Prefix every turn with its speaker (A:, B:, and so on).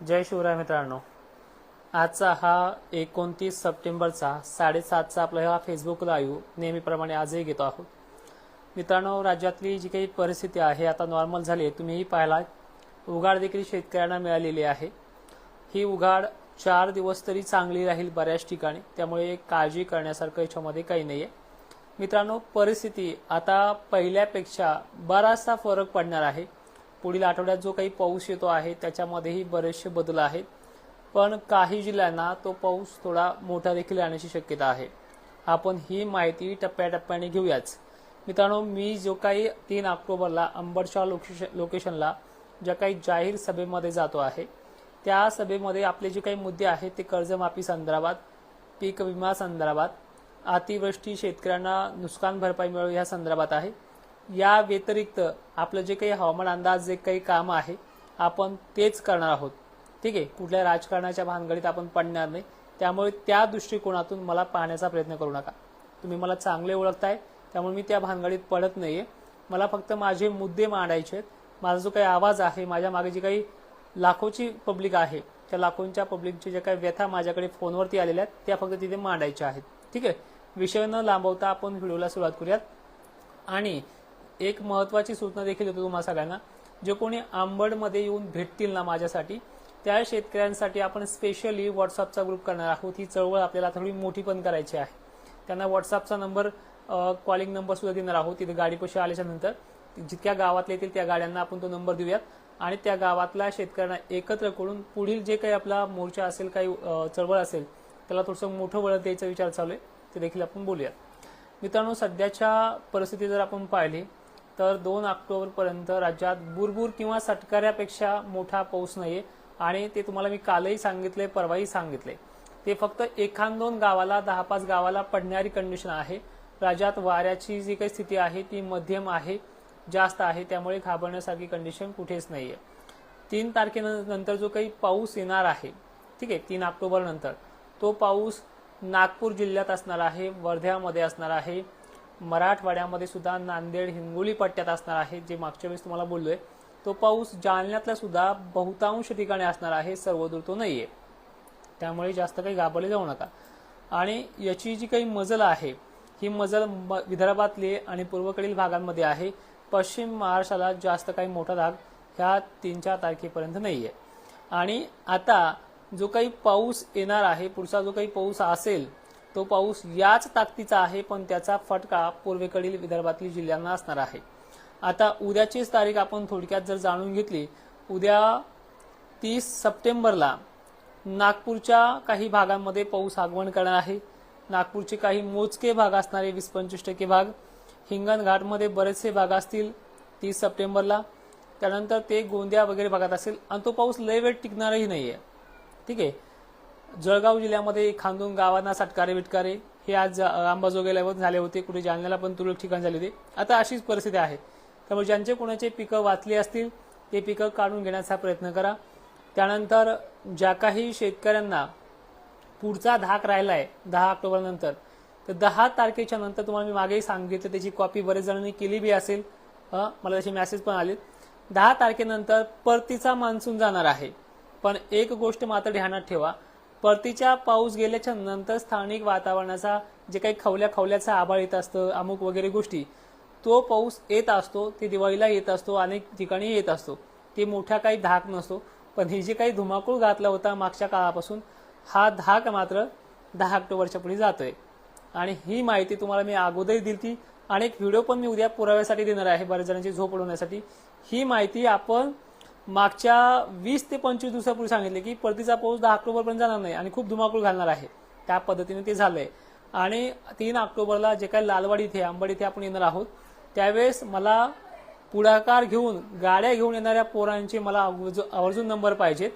A: जय शिवराय मित्रांनो. आजचा हा एकोणतीस सप्टेंबरचा साडेसातचा आपला हा फेसबुक लाईव्ह नेहमीप्रमाणे आजही घेतो आहोत. मित्रांनो राज्यातली जी काही परिस्थिती आहे आता नॉर्मल झाली आहे तुम्हीही पाहिला उघाड देखील शेतकऱ्यांना मिळालेली आहे. ही उघाड चार दिवस तरी चांगली राहील बऱ्याच ठिकाणी त्यामुळे काळजी करण्यासारखं याच्यामध्ये काही नाही आहे मित्रांनो परिस्थिती आता पहिल्यापेक्षा बराचसा फरक पडणार आहे. पुढील आठवड्यात जो काही पाऊस येतो आहे त्याच्यामध्येही बरेचसे बदल आहेत. पण काही जिल्ह्यांना तो पाऊस थोडा मोठा देखील येण्याची शक्यता आहे. आपण ही माहिती टप्प्याटप्प्याने घेऊयाच. मित्रांनो मी जो काही तीन ऑक्टोबरला अंबरशा लोकेश- लोकेशनला ज्या काही जाहीर सभेमध्ये जातो आहे त्या सभेमध्ये आपले जे काही मुद्दे आहेत ते कर्जमाफी संदर्भात पीक विमा संदर्भात अतिवृष्टी शेतकऱ्यांना नुकसान भरपाई मिळव या संदर्भात आहे. या व्यतिरिक्त आपलं जे काही हवामान अंदाज जे काही काम आहे आपण तेच करणार आहोत. ठीक आहे? कुठल्या राजकारणाच्या भानगडीत आपण पडणार नाही. त्यामुळे त्या दृष्टिकोनातून मला पाहण्याचा प्रयत्न करू नका. तुम्ही मला चांगले ओळखताय त्यामुळे मी त्या भानगडीत पडत नाहीये. मला फक्त माझे मुद्दे मांडायचे आहेत. माझा जो काही आवाज आहे माझ्या मागे जी काही लाखोची पब्लिक आहे त्या लाखोंच्या पब्लिकची जे काही व्यथा माझ्याकडे फोनवरती आलेल्या आहेत त्या फक्त तिथे मांडायच्या आहेत. ठीक आहे? विषय न लांबवता आपण व्हिडिओला सुरुवात करूयात. आणि एक महत्वाची सूचना देखील देतो तुम्हाला सगळ्यांना. जे कोणी आंबडमध्ये येऊन भेटतील ना माझ्यासाठी त्या शेतकऱ्यांसाठी आपण स्पेशली व्हॉट्सअपचा ग्रुप करणार आहोत. ही चळवळ आपल्याला थोडी मोठी पण करायची आहे. त्यांना व्हॉट्सअपचा नंबर कॉलिंग नंबर सुद्धा देणार आहोत. तिथे गाडीपाशी आल्याच्यानंतर जितक्या गावातले येतील त्या गाड्यांना आपण तो नंबर देऊयात. आणि त्या गावातल्या शेतकऱ्यांना एकत्र करून पुढील जे काही आपला मोर्चा असेल काही चळवळ असेल त्याला थोडंसं मोठं वळत द्यायचा विचार चालू आहे. ते देखील आपण बोलूयात. मित्रांनो सध्याच्या परिस्थिती जर आपण पाहिली तर दोन ऑक्टोबरपर्यंत राज्यात बुरबुर किंवा सटकाऱ्यापेक्षा मोठा पाऊस नाहीये. आणि ते तुम्हाला मी कालही सांगितले परवाही सांगितले. ते फक्त एखाद दोन गावाला दहा पाच गावाला पडणारी कंडिशन आहे. राज्यात वाऱ्याची जी काही स्थिती आहे ती मध्यम आहे जास्त आहे त्यामुळे घाबरण्यासारखी कंडिशन कुठेच नाहीये. तीन तारखेनंतर जो काही पाऊस येणार आहे ठीक आहे तीन ऑक्टोबर नंतर तो पाऊस नागपूर जिल्ह्यात असणार आहे वर्ध्यामध्ये असणार आहे. मराठवाड्यामध्ये सुद्धा नांदेड हिंगोली पट्ट्यात असणार आहे जे मागच्या वेळेस तुम्हाला बोललोय. तो पाऊस जालन्यातला सुद्धा बहुतांश ठिकाणी असणार आहे सर्वदूर तो नाहीये. त्यामुळे जास्त काही घाबरले जाऊ नका. आणि याची जी काही मजल आहे ही मजल म- विदर्भातली आणि पूर्वकडील भागांमध्ये आहे. पश्चिम महाराष्ट्राला जास्त काही मोठा भाग ह्या तीन चार तारखेपर्यंत नाहीये. आणि आता जो काही पाऊस येणार आहे पुढचा जो काही पाऊस असेल तो पाऊस याच ताकदीचा आहे पण त्याचा फटका पूर्वेकडील विदर्भातील जिल्ह्यांना असणार आहे. आता उद्याचीच तारीख आपण थोडक्यात जर जाणून घेतली उद्या तीस सप्टेंबरला नागपूरच्या काही भागांमध्ये पाऊस आगमन करणार आहे. नागपूरचे काही मोजके भाग असणारे वीस पंचवीस टक्के भाग हिंगणघाटमध्ये बरेचसे भाग असतील तीस सप्टेंबरला. त्यानंतर ते गोंदिया वगैरे भागात असेल आणि तो पाऊस लय वेळ टिकणारही आहे ठीक आहे? जळगाव जिल्ह्यामध्ये खांदून गावांना सटकारे विटकारे हे आज अंबाजोगाईला झाले होते. कुठे जालन्याला पण तुरळक ठिकाण झाले होते. आता अशीच परिस्थिती आहे. त्यामुळे ज्यांचे कोणाचे पिकं वाचली असतील ते पिकं काढून घेण्याचा प्रयत्न करा. त्यानंतर ज्या काही शेतकऱ्यांना पुढचा धाक राहिलाय दहा ऑक्टोबरनंतर तर दहा तारखेच्या नंतर तुम्हाला मी मागेही सांगितलं त्याची कॉपी बरेच जणांनी केली बी असेल. मला त्याचे मेसेज पण आले. दहा तारखेनंतर परतीचा मान्सून जाणार आहे. पण एक गोष्ट मात्र ध्यानात ठेवा परतीच्या पाऊस गेल्याच्यानंतर स्थानिक वातावरणाचा जे काही खवल्या खवल्याचा आभाळ येत असतं अमुक वगैरे गोष्टी तो पाऊस येत असतो ते दिवाळीला येत असतो अनेक ठिकाणी येत असतो. ते मोठ्या काही धाक नसतो पण ही जे काही धुमाकूळ घातला होता मागच्या काळापासून हा धाक मात्र दहा ऑक्टोबरच्या पुढे जातोय. आणि ही माहिती तुम्हाला मी अगोदर दिली ती आणि एक व्हिडिओ पण मी उद्या पुराव्यासाठी देणार आहे बऱ्याच जणांची झोप उडवण्यासाठी. ही माहिती आपण मागच्या वीस ते पंचवीस दिवसापूर्वी सांगितले की परतीचा पाऊस दहा ऑक्टोबरपर्यंत जाणार नाही आणि खूप धुमाकूळ घालणार आहे. त्या पद्धतीने ते झालंय. आणि तीन ऑक्टोबरला जे काही लालवाडी इथे आंबड इथे आपण येणार आहोत त्यावेळेस मला पुढाकार घेऊन गाड्या घेऊन येणाऱ्या पोरांचे मला आवर्जून आवर्जून नंबर पाहिजेत.